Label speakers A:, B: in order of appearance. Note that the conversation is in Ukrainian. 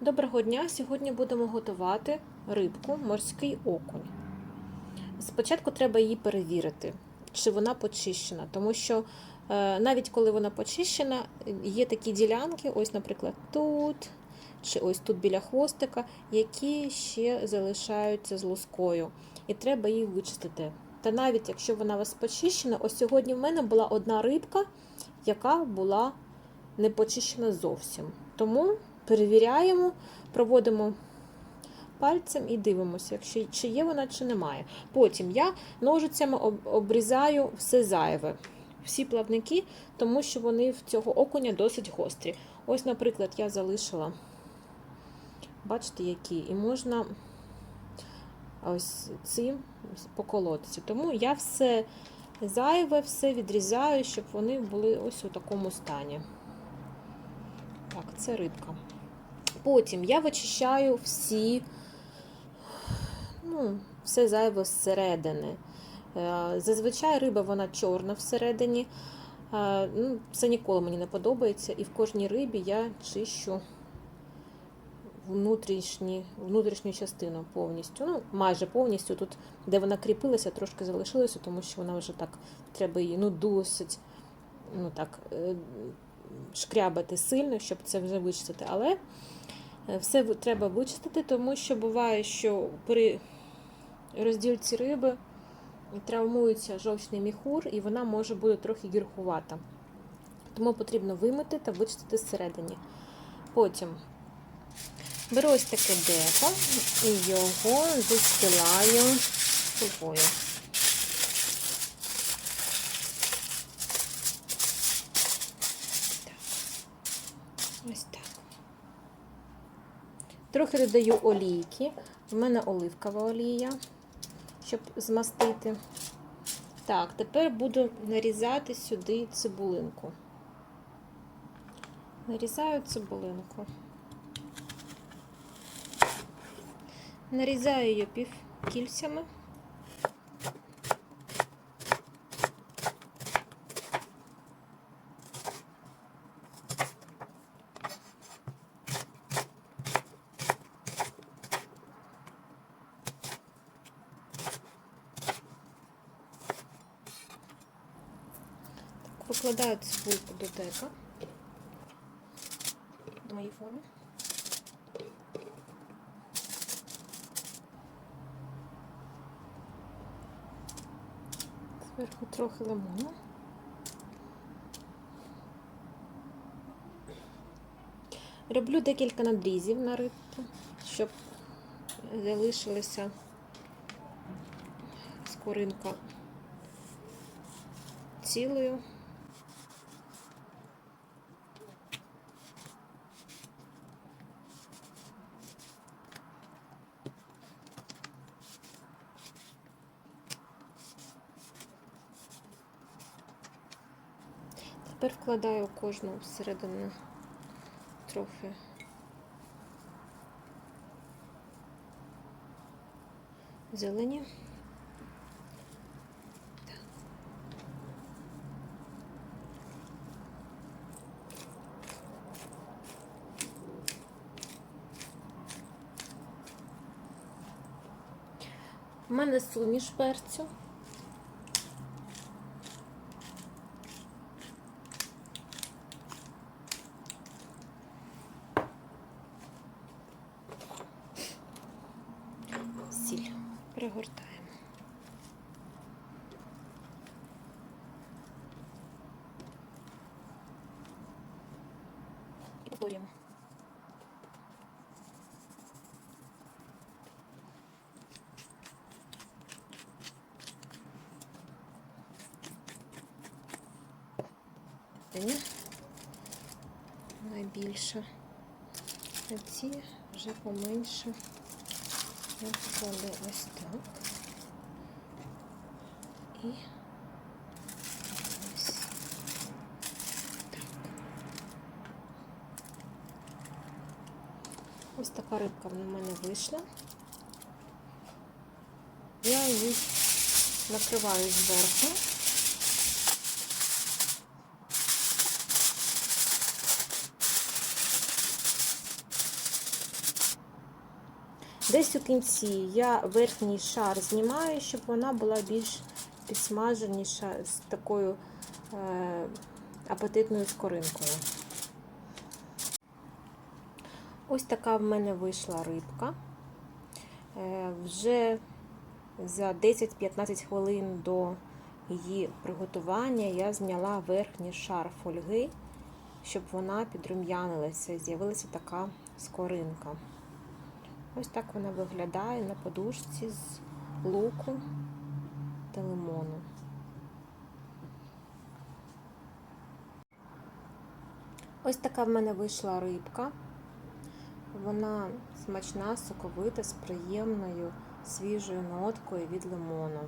A: Доброго дня! Сьогодні будемо готувати рибку морський окунь. Спочатку треба її перевірити, чи вона почищена, тому що е, навіть коли вона почищена, є такі ділянки, ось, наприклад, тут, чи ось тут біля хвостика, які ще залишаються з лускою, і треба їх вичистити. Та навіть якщо вона у вас почищена, ось сьогодні в мене була одна рибка, яка була не почищена зовсім. Тому перевіряємо, проводимо пальцем і дивимося, якщо, чи є вона, чи немає. Потім я ножицями обрізаю все зайве, всі плавники, тому що вони в цього окуня досить гострі. Ось, наприклад, я залишила, бачите, які, і можна ось цим поколотися. Тому я все зайве, все відрізаю, щоб вони були ось у такому стані. Так, це рибка. Потім я вичищаю всі, ну, все зайве зсередини. Е, Зазвичай риба вона чорна всередині. Е, Ну, Це ніколи мені не подобається. І в кожній рибі я чищу внутрішні, внутрішню частину повністю. Ну, майже повністю. Тут, де вона кріпилася, трошки залишилося, тому що вона вже так треба її ну, досить ну, так, е, шкрябати сильно, щоб це вже вичистити. Але е, все треба вичистити, тому що буває, що при розділці риби травмується жовчний міхур, і вона може бути трохи гіркувата. Тому потрібно вимити та вичистити зсередині. Потім беру ось таке деко і його застилаю фольгою. Трохи додаю олійки. У мене оливкова олія, щоб змастити. Так, тепер буду нарізати сюди цибулинку. Нарізаю цибулинку. Нарізаю її півкільцями. Викладаю цибульку до дека. До моєї форми. Зверху трохи лимону. Роблю декілька надрізів на рибку, щоб залишилася скоринка цілою. Тепер вкладаю кожну всередину трохи зелені. У мене суміш перцю. Перегортаємо. І повторюємо. Найбільше. А ці вже поменше. Я покладу ось так. І ось так. Ось така рибка в мене вийшла. Я її накриваю зверху. Десь у кінці я верхній шар знімаю, щоб вона була більш підсмаженіша з такою е, апетитною скоринкою. Ось така в мене вийшла рибка. Е, вже за 10-15 хвилин до її приготування я зняла верхній шар фольги, щоб вона підрум'янилася з'явилася така скоринка. Ось так вона виглядає на подушці з луку та лимону. Ось така в мене вийшла рибка. Вона смачна, соковита, з приємною свіжою ноткою від лимону.